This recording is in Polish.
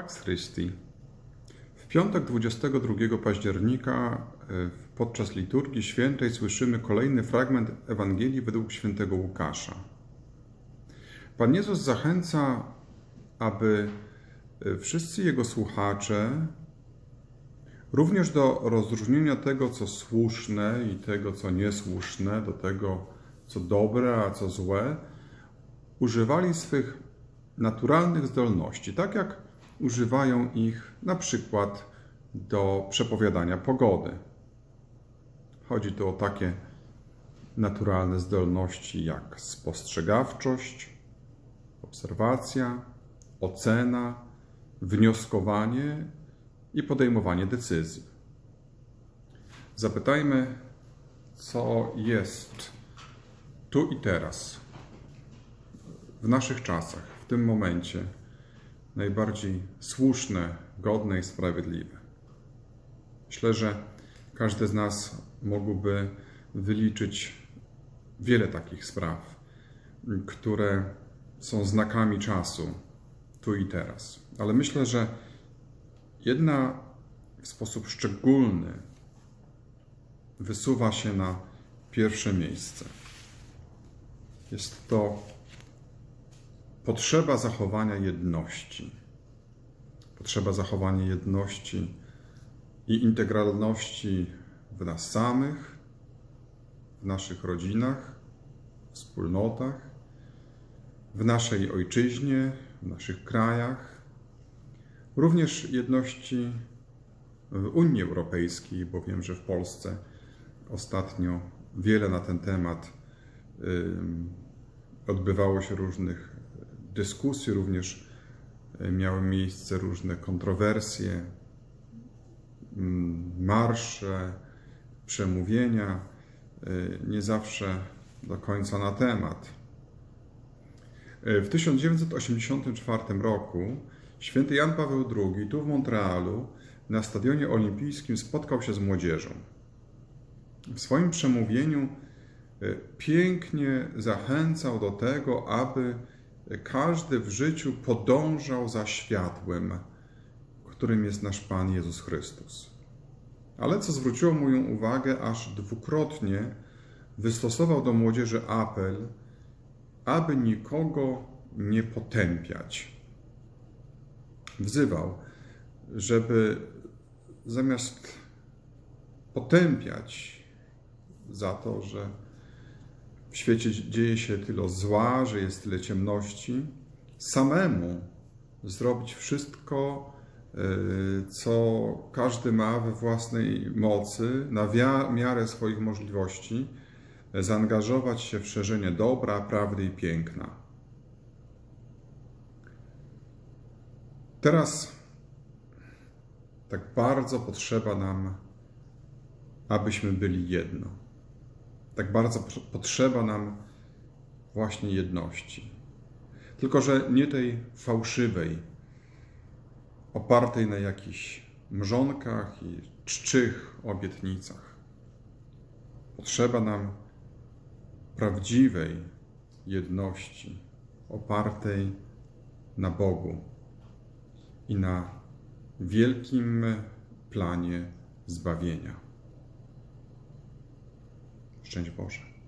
Pax Christi. W piątek 22 października e, podczas liturgii świętej słyszymy kolejny fragment Ewangelii według świętego Łukasza. Pan Jezus zachęca, aby e, wszyscy Jego słuchacze również do rozróżnienia tego, co słuszne i tego, co niesłuszne, do tego, co dobre, a co złe, używali swych naturalnych zdolności, tak jak używają ich na przykład do przepowiadania pogody. Chodzi tu o takie naturalne zdolności jak spostrzegawczość, obserwacja, ocena, wnioskowanie i podejmowanie decyzji. Zapytajmy, co jest tu i teraz, w naszych czasach, w tym momencie, najbardziej słuszne, godne i sprawiedliwe. Myślę, że każdy z nas mógłby wyliczyć wiele takich spraw, które są znakami czasu tu i teraz. Ale myślę, że jedna w sposób szczególny wysuwa się na pierwsze miejsce. Jest to potrzeba zachowania jedności. Potrzeba zachowania jedności i integralności w nas samych, w naszych rodzinach, wspólnotach, w naszej ojczyźnie, w naszych krajach, również jedności w Unii Europejskiej, bo wiem, że w Polsce ostatnio wiele na ten temat odbywało się różnych dyskusji, również e, miały miejsce różne kontrowersje, mm, marsze, przemówienia, e, nie zawsze do końca na temat. E, w 1984 roku święty Jan Paweł II tu w Montrealu na stadionie olimpijskim spotkał się z młodzieżą. W swoim przemówieniu pięknie zachęcał do tego, aby każdy w życiu podążał za światłem, którym jest nasz Pan Jezus Chrystus. Ale co zwróciło moją uwagę, aż dwukrotnie wystosował do młodzieży apel, aby nikogo nie potępiać. Wzywał, żeby zamiast potępiać za to, że w świecie dzieje się tyle zła, że jest tyle ciemności, samemu zrobić wszystko, e, co każdy ma we własnej mocy, na miarę swoich możliwości, zaangażować się w szerzenie dobra, prawdy i piękna. Teraz tak bardzo potrzeba nam, abyśmy byli jedno tak bardzo potrzeba nam właśnie jedności. Tylko, że nie tej fałszywej, opartej na jakichś mrzonkach i czczych obietnicach. Potrzeba nam prawdziwej jedności, opartej na Bogu i na wielkim planie zbawienia. Szczęść Boże.